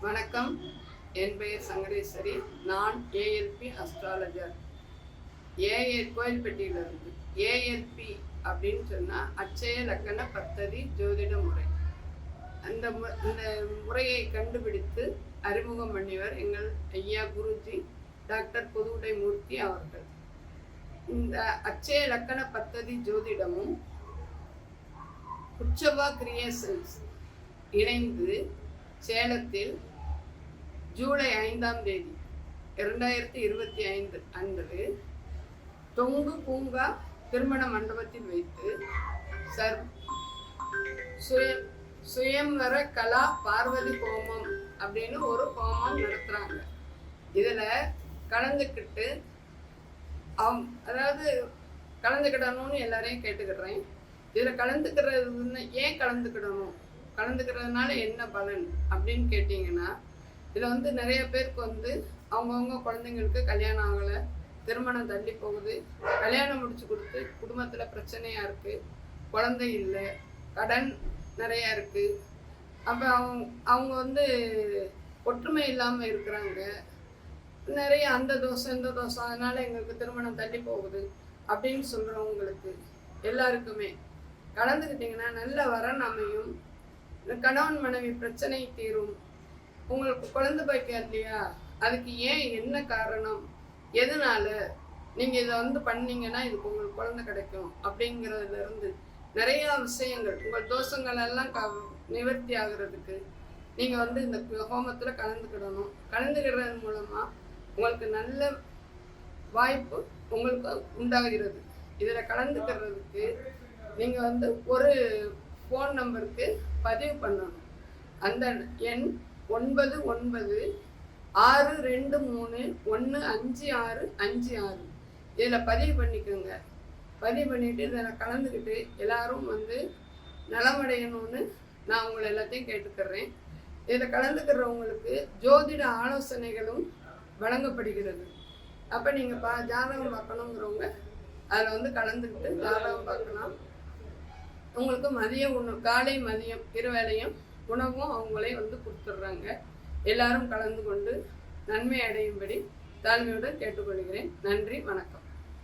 வணக்கம். என் பெயர் சங்கரேஸ்வரி. நான் ஏஎல்பி அஸ்ட்ராலஜர் ஏஏ கோயில்பட்டியிலிருந்து ஏஎல்பி அப்படின்னு சொன்னால் அச்சய லக்கண பத்ததி ஜோதிட முறை. அந்த மு- இந்த முறையை கண்டுபிடித்து அறிமுகம் பண்ணியவர் எங்கள் ஐயா குருஜி டாக்டர் புதுவுடை மூர்த்தி அவர்கள். இந்த அச்சய லக்கண பத்ததி ஜோதிடமும் உற்சவா கிரியேஷன்ஸ் இணைந்து சேலத்தில் ஜூலை ஐந்தாம் தேதி இரண்டாயிரத்தி இருபத்தி ஐந்து அன்று தொங்கு பூங்கா திருமண மண்டபத்தில் வைத்து சர் சுய சுயம்வர கலா பார்வதி ஹோமம் அப்படின்னு ஒரு ஹோமம் நடத்துகிறாங்க இதில் கலந்துக்கிட்டு அவ் அதாவது கலந்துக்கிடணும்னு எல்லாரையும் கேட்டுக்கிடுறேன் இதில் கலந்துக்கிறதுன்னு ஏன் கலந்துக்கிடணும்? கலந்துக்கிறதுனால என்ன பலன் அப்படின்னு கேட்டிங்கன்னா இதில் வந்து நிறைய பேருக்கு வந்து அவங்கவுங்க குழந்தைங்களுக்கு கல்யாணம் ஆகலை திருமணம் தள்ளி போகுது கல்யாணம் முடிச்சு கொடுத்து குடும்பத்தில் பிரச்சனையாக இருக்குது குழந்தை இல்லை கடன் நிறையா இருக்குது அப்போ அவங்க அவங்க வந்து ஒற்றுமை இல்லாமல் இருக்கிறாங்க. நிறைய அந்த தோசை இந்த தோசை அதனால் எங்களுக்கு திருமணம் தள்ளி போகுது அப்படின்னு சொல்கிறவங்களுக்கு எல்லாருக்குமே. கலந்துக்கிட்டிங்கன்னா நல்ல வரன் அமையும். கணவன் மனைவி பிரச்சனை தீரும். உங்களுக்கு குழந்தை பாக்கியம் இல்லையா அதுக்கு ஏன் என்ன காரணம்? எதனால? நீங்கள் இதை வந்து பண்ணீங்கன்னா இதுக்கு உங்களுக்கு குழந்தை கிடைக்கும் அப்படிங்கிறதுல இருந்து நிறையா விஷயங்கள். உங்கள் தோஷங்கள் எல்லாம் க நிவர்த்தி ஆகுறதுக்கு நீங்கள் வந்து இந்த ஹோமத்தில் கலந்துக்கிடணும். கலந்துக்கிடுறது மூலமாக உங்களுக்கு நல்ல வாய்ப்பு உங்களுக்கு உண்டாகிறது. இதில் கலந்துக்கிறதுக்கு நீங்கள் வந்து ஒரு ஃபோன் நம்பருக்கு பதிவு பண்ணணும். அந்த எண் ஒன்பது ஒன்பது ஆறு ரெண்டு மூணு ஒன்று அஞ்சு ஆறு அஞ்சு ஆறு. இதில் பதிவு பண்ணிக்கோங்க. பதிவு பண்ணிவிட்டு இதில் கலந்துக்கிட்டு எல்லாரும் வந்து நலமடையணும்னு நான் உங்களை எல்லாத்தையும் கேட்டுக்கிறேன். இதில் கலந்துக்கிறவங்களுக்கு ஜோதிட ஆலோசனைகளும் வழங்கப்படுகிறது. அப்போ நீங்கள் பா ஜாதகம் பார்க்கணுங்கிறவங்க அதில் வந்து கலந்துக்கிட்டு ஜாதகம் பார்க்கலாம். அவங்களுக்கு மதிய உணவு காலை மதியம் இருவேளையும் உணவும் அவங்களே வந்து கொடுத்துட்றாங்க. எல்லாரும் கலந்து கொண்டு நன்மை அடையும்படி தாழ்மையுடன் கேட்டுக்கொள்கிறேன். நன்றி வணக்கம்.